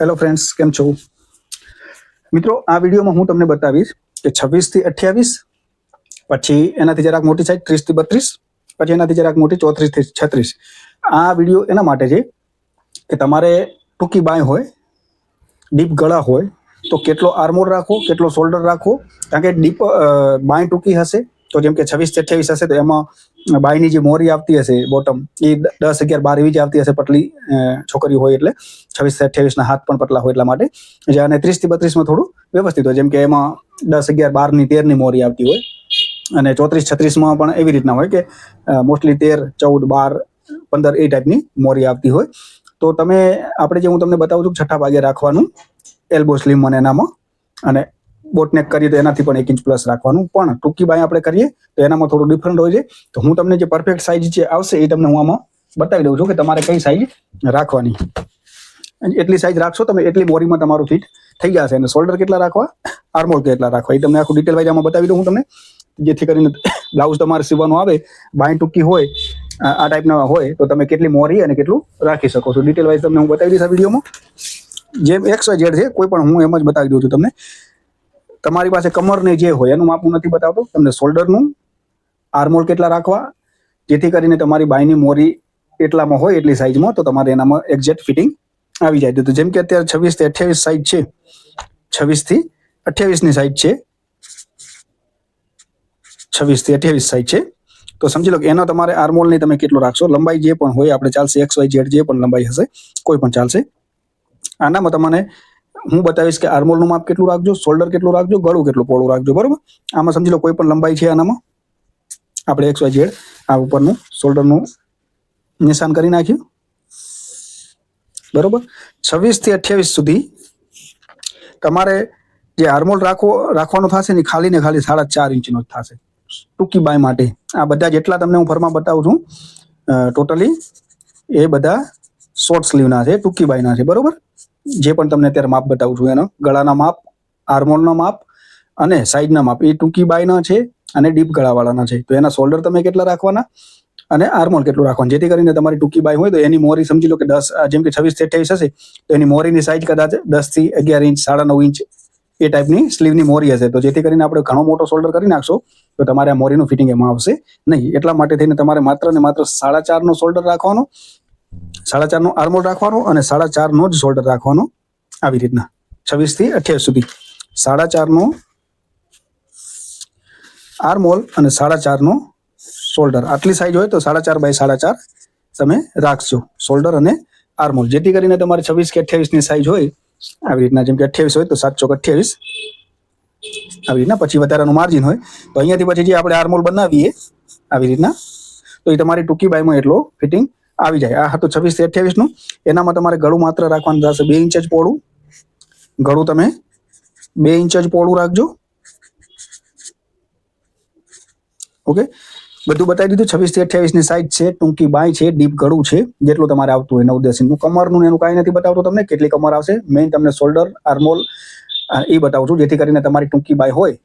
Hello friends કેમ છો? મિત્રો, આ વિડીયોમાં હું તમને બતાવીશ કે છવ્વીસથી અઠ્યાવીસ, પછી એનાથી જરાક મોટી સાઈઝ ત્રીસથી બત્રીસ, પછી એનાથી જરાક મોટી ચોત્રીસથી છત્રીસ. આ વીડિયો એના માટે છે કે તમારે ટૂંકી બાંય હોય, ડીપ ગળા હોય, તો કેટલો આર્મોર રાખો કેટલો શોલ્ડર રાખો કારણ કે ડીપ બાંય ટૂંકી હશે તો જેમ કે છવ્વીસથી અઠ્યાવીસ હશે તો એમાં બાયની જે મોરી આવતી હશે બોટમ એ દસ અગિયાર બાર એવી જ આવતી હશે પટલી છોકરી હોય એટલે. છવ્વીસથી અઠ્યાવીસના હાથ પણ પતલા હોય એટલા માટે. જે અને ત્રીસથી બત્રીસમાં થોડું વ્યવસ્થિત હોય, જેમ કે એમાં દસ અગિયાર બારની તેરની મોરી આવતી હોય. અને ચોત્રીસ, છત્રીસમાં પણ એવી રીતના હોય કે મોસ્ટલી તેર, ચૌદ, બાર, પંદર એ ટાઈપની મોરી આવતી હોય. તો તમે, આપણે જે હું તમને બતાવું છું, છઠ્ઠા ભાગે રાખવાનું એલ્બો સ્લીમ મને એનામાં. અને બોટનેક કરીએ તો એનાથી પણ એક ઇંચ પ્લસ રાખવાનું. પણ ટૂંકી બાય આપણે કરીએ તો એનામાં થોડું ડિફરન્ટ હોય છે. તો હું તમને જે પરફેક્ટ સાઇઝ જે આવશે એ તમને હું આમાં બતાવી દઉં છું કે તમારે કઈ સાઇઝ રાખવાની. એટલી સાઇઝ રાખશો તમે, એટલી મોરીમાં તમારું ફિટ થઈ જશે. અને શોલ્ડર કેટલા રાખવા? આર્મોલ કેટલા રાખવા? એ તમને આખું ડિટેલ વાઇઝ આમાં બતાવી દઉં હું તમને. જેથી કરીને બ્લાઉઝ તમારે સીવવાનું આવે, બાય ટૂંકી હોય, આ ટાઈપના હોય, તો તમે કેટલી મોરી અને કેટલું રાખી શકો છો. ડિટેલ વાઇઝ તમને હું બતાવી દઈશ આ વિડીયોમાં. જેમ એક્સ વાય ઝેડ છે, કોઈ પણ હું એમ જ બતાવી દઉં છું તમને. તમારી પાસે કમરની જે હોય, એનું માપ હું નથી બતાવતો. તમને શોલ્ડરનું આર્મોલ કેટલા રાખવા? જેથી કરીને તમારી બાયની મોરી એટલામાં હોય, એટલી સાઈઝમાં તો તમારે એનામાં એક્ઝેક્ટ ફિટિંગ આવી જાય. તો જેમ કે અત્યારે છવ્વીસથી અઠ્યાવીસ સાઈઝ છે. છવ્વીસથી અઠ્યાવીસની સાઈઝ છે. છવ્વીસથી અઠ્યાવીસ સાઈઝ છે. તો સમજી લો કે એનો તમારે આર્મોલની તમે કેટલો રાખશો? લંબાઈ જે પણ હોય, આપણે ચાલશે એક્સ વાય જેડ જે પણ લંબાઈ હશે, કોઈ પણ ચાલશે, આનામાં તમને હું બતાવીશ કે આર્મોલનું માપ કેટલું રાખજો શોલ્ડર કેટલું રાખજો, ગળું કેટલું પહોળું રાખજો, બરોબર? આમાં સમજી લો કોઈ પણ લંબાઈ છે આનામાં. આપણે એક્સ વાય ઝેડ આ ઉપરનું શોલ્ડરનું નિશાન કરી નાખ્યું. બરોબર? છવ્વીસથી અઠ્યાવીસ સુધી તમારે જે હાર્મોલ રાખવો રાખવાનો થશે ને ખાલી ને ખાલી સાડા ચાર ઇંચનો જ થશે. ટૂંકી બાય માટે. આ બધા જેટલા તમને હું ફરમાં બતાવું છું ટોટલી એ બધા શોર્ટ સ્લીવના છે, ટૂંકી બાયના છે, બરોબર? જે પણ તમને અત્યારે માપ બતાવું છું એનો, ગળાના માપ આર્મોલના માપ અને સાઈડના માપ. એ ટૂંકી બાયના છે અને ડીપ ગળાવાળાના છે. તો એના શોલ્ડર તમે કેટલા રાખવાના? અને આર્મોલ કેટલું રાખવાનું? જેથી કરીને તમારી ટૂંકી બાય હોય તો એની મોરી સમજી લો કે દસ જેમ કે છવ્વીસ અઠ્યાવીસ હશે, તો એની મોરીની સાઈઝ કદાચ દસથી અગિયાર ઇંચ, સાડા નવ ઇંચ એ ટાઈપની સ્લીવની મોરી હશે. તો જેથી કરીને આપણે ઘણો મોટો શોલ્ડર કરી નાખશો, તો તમારે આ મોરીનું ફિટિંગ એમાં આવશે નહીં. એટલા માટે થઈને તમારે માત્ર ને માત્ર સાડા ચારનો શોલ્ડર રાખવાનો સાડા ચારનો આર્મોલ રાખવાનો અને સાડા ચારનો જ શોલ્ડર રાખવાનો આવી રીતના. છવ્વીસથી અઠ્યાવીસ સુધી. સાડા ચારનો આર્મોલ અને સાડા ચારનો શોલ્ડર આટલી સાઈઝ હોય તો સાડા ચાર બાય સાડા ચાર તમે રાખજો. શોલ્ડર અને આર્મોલ જેથી કરીને તમારે છવ્વીસ કે અઠ્યાવીસની સાઈઝ હોય, આવી રીતના જેમ કે અઠ્યાવીસ હોય તો સાત ચોક અઠ્યાવીસ. આવી રીતના. પછી વધારાનું માર્જિન હોય તો અહીંયાથી પછી જે આપણે આર્મોલ બનાવીએ, આવી રીતના. તો એ તમારી ટૂંકી બાયમાં એટલો ફિટિંગ આવી જાય. આ હતું છવ્વીસ અઠ્યાવીસનું. એનામાં તમારે ગળું માત્ર રાખવાનું થશે બે ઇંચ જ પોળું. ગળું તમે બે ઇંચ જ પોળું રાખજો. ઓકે? બધું બતાવી દીધું. છવ્વીસથી અઠ્યાવીસની સાઈઝ છે, ટૂંકી બાય છે ડીપ ગળું છે. જેટલું તમારે આવતું હોય નવ દસ ઇંચનું કમરનું એનું કાંઈ નથી બતાવતો તમને. કેટલી કમર આવશે? મેઇન તમને શોલ્ડર આર્મોલ એ બતાવું છું. જેથી કરીને તમારી ટૂંકી બાય હોય.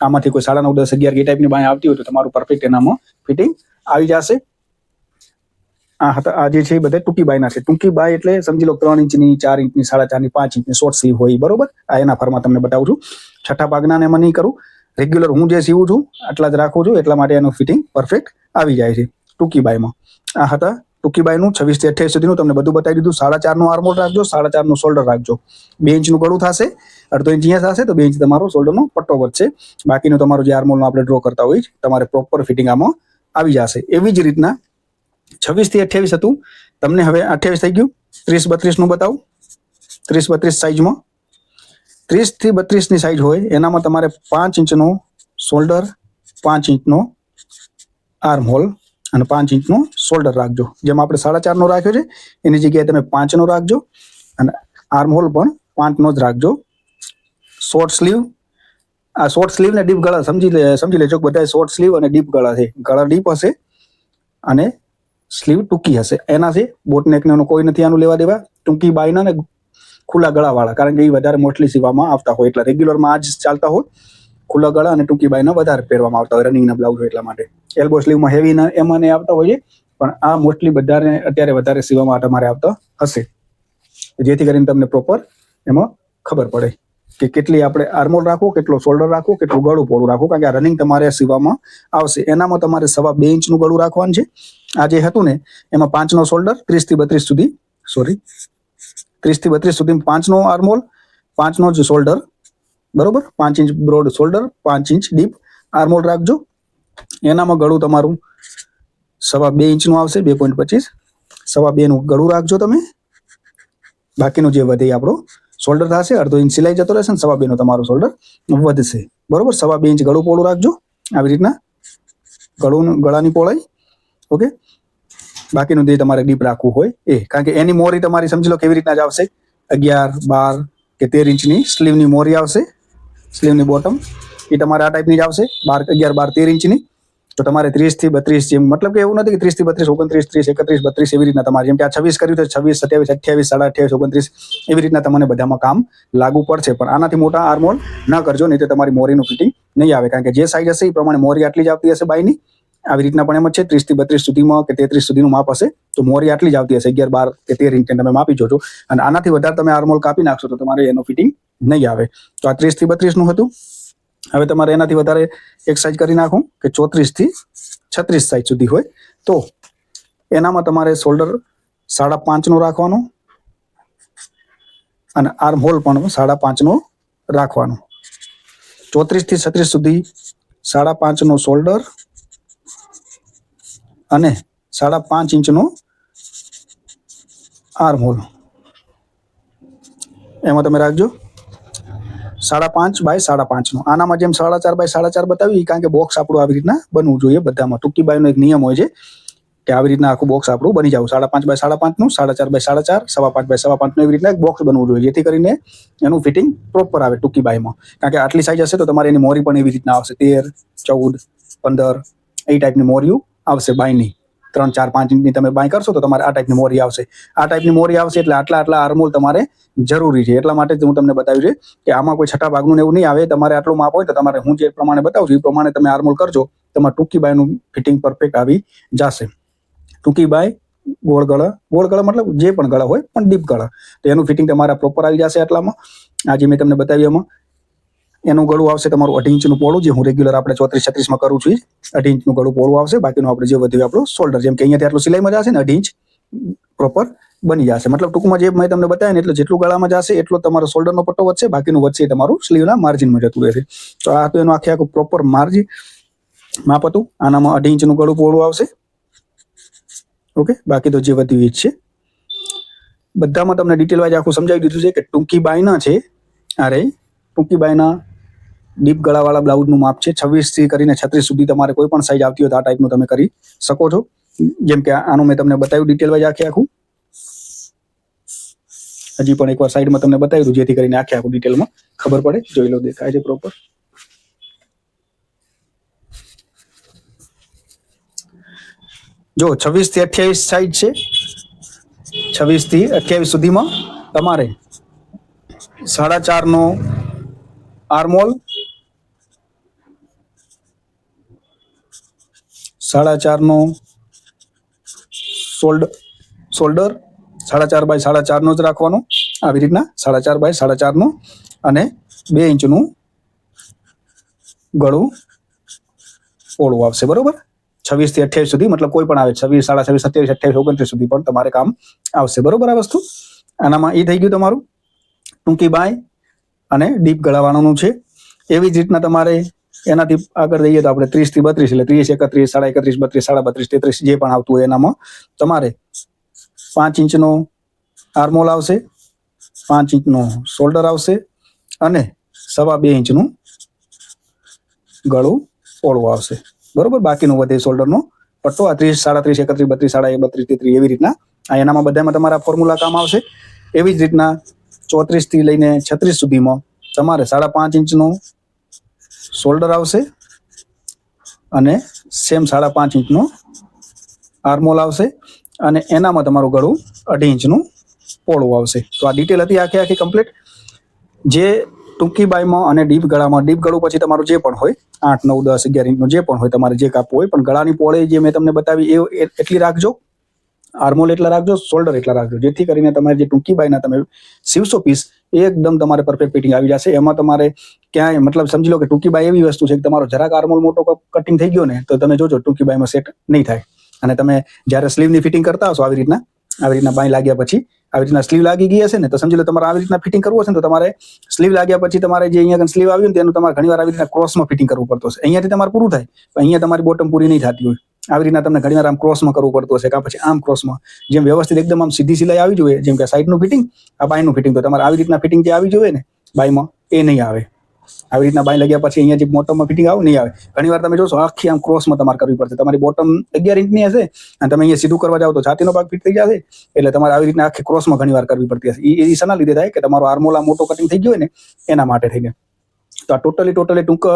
આમાંથી કોઈ સાડા નવ, દસ, અગિયાર, એ ટાઈપની બાય આવતી હોય તો તમારું પરફેક્ટ એનામાં ફિટિંગ આવી જશે. આ હતા, આ જે છે એ બધા ટૂંકી બાયના છે. ટૂંકી બાય એટલે સમજી લો ત્રણ ઇંચની, ચાર ઇંચની, સાડા ચારની, પાંચ ઇંચની શોર્ટ સ્લીવ હોય બરોબર? આ એના ફરમાં તમને બતાવું છું. છઠ્ઠા ભાગના એમાં નહીં કરું. રેગ્યુલર હું જે સીવું છું, આટલા જ રાખું છું, એટલા માટે એનું ફિટિંગ પરફેક્ટ આવી જાય છે ટૂંકી બાયમાં આ હતા ટૂંકી બાયનું છવ્વીસથી અઠ્યાવીસ સુધીનું, તમને બધું બતાવી દીધું. સાડા ચારનું આર્મોલ રાખજો, સાડા ચારનું શોલ્ડર રાખજો. બે ઇંચનું ગળું થશે, અડધો ઇંચ અહીંયા થશે, તો બે ઇંચ તમારો શોલ્ડરનો પટ્ટો વધશે. બાકીનું તમારું જે આર્મોલનું આપણે ડ્રો કરતા હોય તમારે પ્રોપર ફિટિંગ આમાં આવી જશે. એવી જ રીતના છવ્વીસથી અઠ્યાવીસ હતું. તમને હવે અઠ્યાવીસ થઈ ગયું. ત્રીસ, બત્રીસનું બતાવું. ત્રીસ, બત્રીસ સાઈઝમાં ત્રીસથી બત્રીસની સાઈઝ હોય. એનામાં તમારે પાંચ ઇંચનો શોલ્ડર પાંચ ઇંચનો આર્મ હોલ અને પાંચ ઇંચનો શોલ્ડર રાખજો. જેમ આપણે સાડા ચારનો રાખ્યો છે. એની જગ્યાએ તમે પાંચનો રાખજો. અને આર્મ હોલ પણ પાંચનો જ રાખજો. શોર્ટ સ્લીવ આ શોર્ટ સ્લીવ ને ડીપ ગળા સમજી લે, સમજી લેજો બધા શોર્ટ સ્લીવ અને ડીપ ગળા છે. ગળા ડીપ હશે. અને સ્લીવ ટૂંકી હશે. એનાથી બોટનેક કોઈ નથી આનું લેવા દેવા. ટૂંકી બાયના ને ખુલ્લા ગળાવાળા. કારણ કે એ વધારે મોસ્ટલી સીવામાં આવતા હોય. એટલે રેગ્યુલરમાં આ જ ચાલતા હોય. ખુલ્લા ગળા અને ટૂંકી બાયના વધારે પહેરવામાં આવતા હોય. રનિંગના બ્લાઉઝ એટલા માટે. એલ્બો સ્લીવમાં હેવી ના એમાં આવતા હોય પણ આ મોસ્ટલી બધાને અત્યારે વધારે સીવવામાં તમારે આવતા હશે. જેથી કરીને તમને પ્રોપર એમાં ખબર પડે. કે કેટલી આપણે આર્મોલ રાખવો કેટલો શોલ્ડર રાખવો કેટલું ગળું પોળું રાખવું કારણ કે આ રનિંગ તમારે સીવામાં આવશે. એનામાં તમારે સવા બે ઇંચનું ગળું રાખવાનું છે. આ જે હતું ને, એમાં પાંચનો શોલ્ડર ત્રીસથી બત્રીસ સુધી સોરી ત્રીસથી બત્રીસ સુધી પાંચનો આર્મોલ પાંચનો જ શોલ્ડર બરોબર? પાંચ ઇંચ બ્રોડ શોલ્ડર પાંચ ઇંચ ડીપ આર્મોલ રાખજો. એનામાં ગળું તમારું સવા બે ઇંચનું આવશે, બે પોઈન્ટ પચીસ. સવા બે નું ગળું રાખજો તમે. બાકીનું જે વધે આપણો શોલ્ડર થશે, અડધો ઇંચ સિલાઈ જતો રહેશે ને સવા બેનો તમારો શોલ્ડર વધશે. બરોબર? સવા બે ઇંચ ગળું પોળું રાખજો. આવી રીતના ગળું ગળાની પોળાઈ. ઓકે? બાકીનું જે તમારે ડીપ રાખવું હોય એ. કારણ કે એની મોરી તમારી સમજી લો કેવી રીતના જ આવશે. અગિયાર, બાર કે તેર ઇંચની સ્લીવની મોરી આવશે. સ્લીવની બોટમ એ તમારે આ ટાઈપની જ આવશે. બાર, અગિયાર, બાર, તેર ઇંચની તો તમારે ત્રીસથી બત્રીસ જેમ, મતલબ કે એવું નથી કે ત્રીસથી બત્રીસ, ઓગણત્રીસ, ત્રીસ, એકત્રીસ, બત્રીસ એવી રીતના તમારે. જેમ કે આ છવ્વીસ કર્યું તો છવ્વીસ, સત્યાવીસ, અઠ્યાવીસ સાડા અઠ્યાવીસ ઓગણત્રીસ એવી રીતના તમને બધામાં કામ લાગુ પડશે. પણ આનાથી મોટા આર્મોલ ન કરજો, નહીં તો તમારી મોરીનું ફિટિંગ નહીં આવે. કારણ કે જે સાઈઝ હશે એ પ્રમાણે મોરી આટલી જ આવતી હશે બાયની. આવી રીતના પણ એમ જ છે ત્રીસથી બત્રીસ સુધીમાં કે તેત્રીસ સુધીનું માપ હશે, તો મોરી આટલી જ આવતી હશે. અગિયાર, બાર કે તેર ઇંચ તમે માપી જોજો. અને આનાથી વધારે તમે આર્મોલ કાપી નાખશો તો તમારે એનું ફિટિંગ નહીં આવે. તો આ ત્રીસથી બત્રીસનું હતું. હવે તમારે એનાથી વધારે એક સાઈઝ કરી નાખું, કે ચોત્રીસથી છત્રીસ સાઈઝ સુધી હોય. તો એનામાં તમારે શોલ્ડર સાડા પાંચનો રાખવાનો અને આર્મ હોલ પણ સાડા પાંચનો રાખવાનો. ચોત્રીસથી છત્રીસ સુધી સાડા પાંચનો શોલ્ડર અને સાડા પાંચ ઇંચનો આર્મ હોલ એમાં તમે રાખજો. સાડા પાંચ બાય સાડા પાંચનો. આનામાં જેમ સાડા ચાર બાય સાડા ચાર બતાવી કારણ કે બોક્સ આપણું આવી રીતના બનવું જોઈએ બધામાં. ટૂંકી બાયનો એક નિયમ હોય છે કે આવી રીતના આખું બોક્સ આપણું બની જવું. સાડા પાંચ બાય સાડા પાંચનું, સાડા ચાર બાય સાડા ચાર, સવા પાંચ બાય સવા પાંચનું એવી રીતના એક બોક્સ બનવું જોઈએ, જેથી કરીને એનું ફિટિંગ પ્રોપર આવે ટૂંકી બાયમાં. કારણ કે આટલી સાઈઝ હશે તો તમારે એની મોરી પણ એવી રીતના આવશે. તેર, ચૌદ, પંદર, એ ટાઈપની મોરીઓ આવશે બાયની. ત્રણ, ચાર, પાંચ ઇંચની તમે બાય કરશો તો તમારે આ ટાઈપની મોરી આવશે. આ ટાઈપની મોરી આવશે એટલે આટલા આટલા આર્મોલ તમારે જરૂરી છે. એટલા માટે જ હું તમને બતાવ્યું છે કે આમાં કોઈ છઠ્ઠા ભાગનું એવું નહીં આવે. તમારે આટલું માપ હોય તો તમારે હું જે પ્રમાણે બતાવું છું એ પ્રમાણે તમે આર્મોલ કરજો. તમારે ટૂંકી બાયનું ફિટિંગ પરફેક્ટ આવી જશે. ટૂંકી બાય ગોળ ગળા. ગોળ ગળા મતલબ જે પણ ગળા હોય, પણ ડીપ ગળા. તો એનું ફિટિંગ તમારા પ્રોપર આવી જશે આટલામાં. આજે મેં તમને બતાવ્યું એમાં એનું ગળું આવશે તમારું અઢી ઇંચનું પોળું, જે હું રેગ્યુલર આપણે ચોત્રીસ છત્રીસમાં કરું છું. અઢી ઇંચનું ગળું પોળું આવશે, બાકીનું આપણે જે વધ્યું આપણું શોલ્ડર જેમ કે અહીંયાથી આટલું સિલાઈમાં જશે ને અઢી ઇંચ પ્રોપર બની જશે. મતલબ ટૂંકમાં જે મેં તમને બતાવ્યું ને એટલે જેટલું ગળામાં જશે, એટલો તમારો શોલ્ડરનો પટ્ટો વધશે, બાકીનું વધશે તમારું સ્લીવના માર્જિનમાં જતું રહેશે. તો આ તો એનું આખે આખું પ્રોપર માર્જિન માપ હતું. આનામાં અઢી ઇંચનું ગળું પોળું આવશે. ઓકે? બાકી તો જે વધ્યું એ જ છે. બધામાં તમને ડિટેલ વાઇઝ આખું સમજાવી દીધું છે કે ટૂંકી બાયના છે. અરે ટૂંકી બાયના ડીપ ગળાવાળા બ્લાઉઝનું માપ છે. છવ્વીસથી કરીને છત્રીસ સુધી તમારે કોઈ પણ સાઇઝ આવતી હોય તો આ ટાઈપનું તમે કરી શકો છો. જેમ કે આનું મેં તમને બતાવ્યું ડિટેલ વાઇઝ આખે આખું. હજી પણ એકવાર સાઈડમાં તમને બતાવ્યું, જેથી કરીને આખે આખું ડિટેલમાં ખબર પડે. જોઈ લો, દેખાય છે પ્રોપર જો છવ્વીસથી અઠ્યાવીસ સાઈઝ છે. છવ્વીસથી અઠ્યાવીસ સુધીમાં તમારે સાડા ચાર નો આર્મોલ સાડા ચાર નો શોલ્ડર સાડા ચાર બાય સાડા ચાર નો જ રાખવાનો. આવી રીતના સાડા ચાર બાય સાડા ચાર નો અને બે ઇંચનું ગળું ઓળું આવશે, બરોબર? છવ્વીસથી અઠ્યાવીસ સુધી, મતલબ કોઈ પણ આવે, છવ્વીસ, સાડા છવ્વીસ, સત્યાવીસ, અઠ્યાવીસ, ઓગણત્રીસ સુધી પણ તમારે કામ આવશે, બરોબર આ વસ્તુ? આનામાં એ થઈ ગયું તમારું ટૂંકી બાય અને ડીપ ગળાવાળાનું છે. એવી જ રીતના તમારે એનાથી આગળ જઈએ તો આપણે ત્રીસથી બત્રીસ એટલે ત્રીસ, એકત્રીસ, સાડા એકત્રીસ, બત્રીસ, સાડા બત્રીસ, તેત્રીસ જે પણ આવતું હોય એનામાં તમારે પાંચ ઇંચનો આર્મોલ આવશે, પાંચ ઇંચનો શોલ્ડર આવશે અને સવા બે ઇંચનું ગળું ઓળવું આવશે. બરોબર? બાકીનું વધે શોલ્ડરનો પટ્ટો આ ત્રીસ, સાડા ત્રીસ, એકત્રીસ, બત્રીસ, સાડા બત્રીસ, તેત્રીસ એવી રીતના આ એનામાં બધામાં તમારા ફોર્મ્યુલા કામ આવશે. એવી જ રીતના ચોત્રીસથી લઈને છત્રીસ સુધીમાં તમારે સાડા પાંચ ઇંચનું શોલ્ડર આવશે અને સેમ સાડા પાંચ ઇંચનો આર્મોલ આવશે અને એનામાં તમારું ગળું અઢી ઇંચનું પોળું આવશે. તો આ ડિટેલ હતી આખી આખી કમ્પ્લીટ જે ટૂંકી બાયમાં અને ડીપ ગળામાં ડીપ ગળું પછી તમારું જે પણ હોય, આઠ, નવ, દસ, અગિયાર ઇંચનું જે પણ હોય, તમારે જે કાપવું હોય, પણ ગળાની પોળે જે મેં તમને બતાવી એ એટલી રાખજો. આર્મોલ એટલા રાખજો શોલ્ડર એટલા રાખજો. જેથી કરીને તમારે જે ટૂંકી બાયના તમે સીવશો પીસ એકદમ તમારે પરફેક્ટ ફિટિંગ આવી જશે. એમાં તમારે ક્યાંય, મતલબ સમજી લો કે ટૂંકી બાય એવી વસ્તુ છે કે તમારો જરાક આર્મોલ મોટો કટિંગ થઈ ગયો ને, તો તમે જોજો ટૂંકી બાયમાં સેટ નહીં થાય. અને તમે જ્યારે સ્લીવની ફિટિંગ કરતા હશો આવી રીતના આવી રીતના બાય લાગ્યા પછી આવી રીતના સ્લીવ લાગી ગઈ હશે ને, તો સમજી લો તમારે આવી રીતના ફિટિંગ કરવું હશે ને, તો તમારે સ્લીવ લાગ્યા પછી તમારે જે અહીંયા સ્લીવ આવ્યું ને, તેનું તમારે ઘણીવાર આવી રીતના ક્રોસમાં ફિટિંગ કરવું પડતું હશે. અહીંયાથી તમારે પૂરું થાય, પણ અહીંયા તમારી બોટમ પૂરી નહીં થતી હોય. આવી રીતના તમને ઘણીવાર આમ ક્રોસમાં કરવું પડતું હશે, કાં પછી આમ ક્રોસમાં જેમ વ્યવસ્થિત એકદમ આમ સીધી સિલાઈ આવી જોઈએ, જેમ કે સાઈડનું ફિટિંગ આ બાયનું ફિટિંગ તો તમારે આવી રીતના ફિટિંગ જે આવી જોઈએ ને, બાયમાં, એ નહીં આવે. આવી રીતના બાય લગ્યા પછી અહીંયા જે બોટમમાં ફિટિંગ આવે નહીં આવે. ઘણીવાર તમે જોશો, આખી આમ ક્રોસમાં તમારે કરવી પડશે. તમારી બોટમ અગિયાર ઇંચની હશે અને તમે અહીંયા સીધું કરવા જાવ તો છાતીનો ભાગ ફિટ થઈ જશે. એટલે તમારે આવી રીતના આખી ક્રોસમાં ઘણીવાર કરવી પડતી હશે. એ શાના લીધે થાય કે તમારો આર્મોલા મોટો કટિંગ થઈ ગયો ને, એના માટે થઈને. તો આ ટોટલી ટોટલી ટૂંક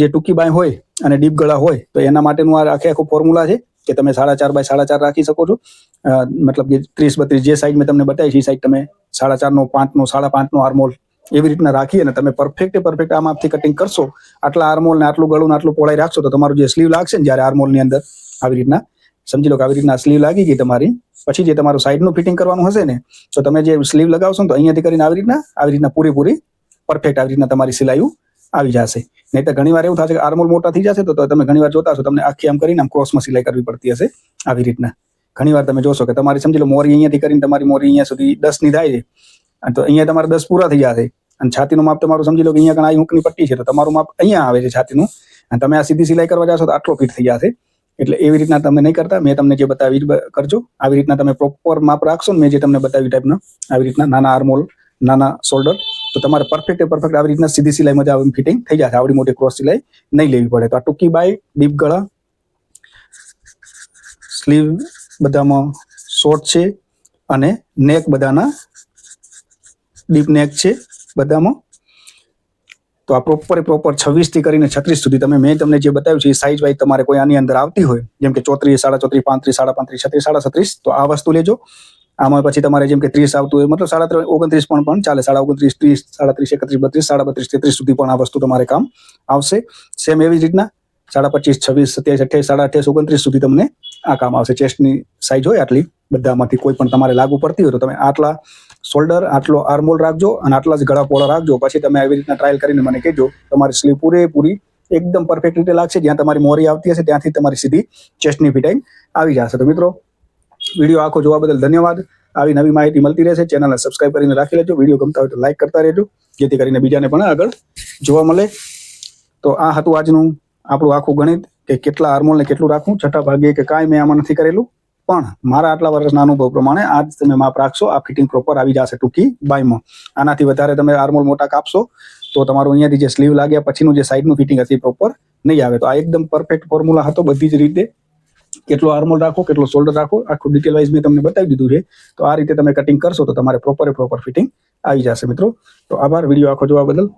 જે ટૂંકી બાય હોય અને ડીપ ગળા હોય, તો એના માટેનું આ આખે આખું ફોર્મ્યુલા છે કે તમે સાડા ચાર બાય સાડા ચાર રાખી શકો છો. મતલબ કે ત્રીસ બત્રીસ જે સાઈડ મેં તમને બતાવી છે, એ સાઈડ તમે સાડા ચારનો પાંચનો, સાડા પાંચનો આર્મોલ એવી રીતના રાખી અને તમે પરફેક્ટ પરફેક્ટ આમ આપથી કટિંગ કરશો, આટલા આર્મોલ ને આટલું ગળું ને આટલું પહોળાઈ રાખશો, તો તમારું જે સ્લીવ લાગશે ને, જ્યારે આર્મોલની અંદર આવી રીતના, સમજી લો કે આવી રીતના સ્લીવ લાગી ગઈ તમારી, પછી જે તમારું સાઈડનું ફિટિંગ કરવાનું હશે ને, તો તમે જે સ્લીવ લગાવશો ને, તો અહીંયાથી કરીને આવી રીતના આવી રીતના પૂરેપૂરી પરફેક્ટ આવી રીતના તમારી સિલાઈઓ આવી જશે. નહીં તો ઘણીવાર એવું થશે કે આર્મોલ મોટા થઈ જશે, તો તમે તમે ઘણીવાર જોતા હશો, તમને આખી આમ કરીને આમ ક્રોસમાં સિલાઈ કરવી પડતી હશે, આવી રીતના. ઘણીવાર તમે જોશો કે તમારી, સમજી લો, મોરી અહીંયાથી કરીને તમારી મોરી અહીંયા સુધી દસની થાય છે તો અહીંયા તમારે દસ પૂરા થઈ જશે અને છાતીનું માપ તમારું સમજી લો કે અહીંયા આ હુંકની પટ્ટી છે, તો તમારું માપ અહીંયા આવે છે છાતીનું. અને તમે આ સીધી સિલાઈ કરવા જશો તો આટલો ફિટ થઈ જશે એટલે એવી રીતના તમે નહીં કરતા. મેં તમને જે બતાવી એ જ કરજો. આવી રીતના તમે પ્રોપર માપ રાખશો ને મેં જે તમને બતાવી ટાઈપના આવી રીતના નાના આર્મોલ નાના શોલ્ડર તો તમારે પરફેક્ટ પરફેક્ટ આવી રીતના સીધી સિલાઈ મજા આવી ફિટિંગ થઈ જશે. આવડી મોટી ક્રોસ સિલાઈ નહીં લેવી પડે. તો આ ટૂંકી બાય, ડીપ ગળા સ્લીવ બધામાં શોર્ટ છે અને નેક બધાના ડીપ નેક છે બધામાં. તો આ પ્રોપર પ્રોપર છવ્વીસથી કરીને છત્રીસ સુધી તમે મેં તમને જે બતાવ્યું છે એ સાઈઝ વાઇઝ તમારે કોઈ આની અંદર આવતી હોય, જેમ કે ચોત્રીસ સાડા ચોત્રીસ પાંત્રીસ સાડા પાંત્રીસ છત્રીસ સાડા છત્રીસ તો આ વસ્તુ લેજો. આમાં પછી તમારે જેમ કે ત્રીસ આવતું હોય, મતલબ સાડા ત્રણ, ઓગણત્રીસ પણ પણ ચાલે, સાડા ઓગણત્રીસ, ત્રીસ સાડા ત્રીસ એકત્રીસ, બત્રીસ સાડા બત્રીસ તેત્રીસ સુધી પણ આ વસ્તુ તમારે કામ આવશે. સેમ એવી રીતના સાડા પચીસ છવ્વીસ, સત્યાવીસ, અઠ્યાવીસ સાડા અઠ્યાવીસ ઓગણત્રીસ સુધી તમને આ કામ આવશે. ચેસ્ટની સાઈઝ હોય આટલી, બધામાંથી કોઈ પણ તમારે લાગુ પડતી હોય તો તમે આટલા શોલ્ડર આટલો આર્મોલ રાખજો અને આટલા જ ગળા પોળા રાખજો. પછી તમે આવી રીતના ટ્રાયલ કરીને મને કહેજો, તમારી સ્લીવ પૂરેપૂરી એકદમ પરફેક્ટ રીતે લાગશે. જ્યાં તમારી મોરી આવતી હશે, ત્યાંથી તમારી સીધી ચેસ્ટની ફિટિંગ આવી જશે. તો મિત્રો, વીડિયો આખો જોવા બદલ ધન્યવાદ. આવી નવી માહિતી મળતી રહેશે. ચેનલને સબસ્ક્રાઇબ કરીને રાખી લેજો. વીડિયો ગમતા હોય તો લાઇક કરતા રહેજો. જેથી કરીને બીજાને પણ આગળ જોવા મળે. તો આ હતું આજનું આપણું આખું ગણિત કે કેટલા હાર્મોન ને કેટલું રાખવું, છઠ્ઠા ભાગે કે કાંઈ મેં આમાં નથી કરેલું. પણ મારા આટલા વર્ષના અનુભવ પ્રમાણે આજ તમે માપ રાખશો, આ ફિટિંગ પ્રોપર આવી જશે ટૂંકી બાયમાં આનાથી વધારે તમે આર્મોલ મોટા કાપશો, તો તમારું અહીંયાથી જે સ્લીવ લાગ્યા પછીનું જે સાઈડનું ફિટિંગ હશે પ્રોપર નહીં આવે. તો આ એકદમ પરફેક્ટ ફોર્મ્યુલા હતો બધી જ રીતે. કેટલો આર્મોલ રાખો, કેટલો શોલ્ડર રાખો, આખું ડિટેલ વાઇઝ મેં તમને બતાવી દીધું છે. તો આ રીતે તમે કટિંગ કરશો તો તમારે પ્રોપરે પ્રોપર ફિટિંગ આવી જશે મિત્રો. તો આભાર, વીડિયો આખો જોવા બદલ.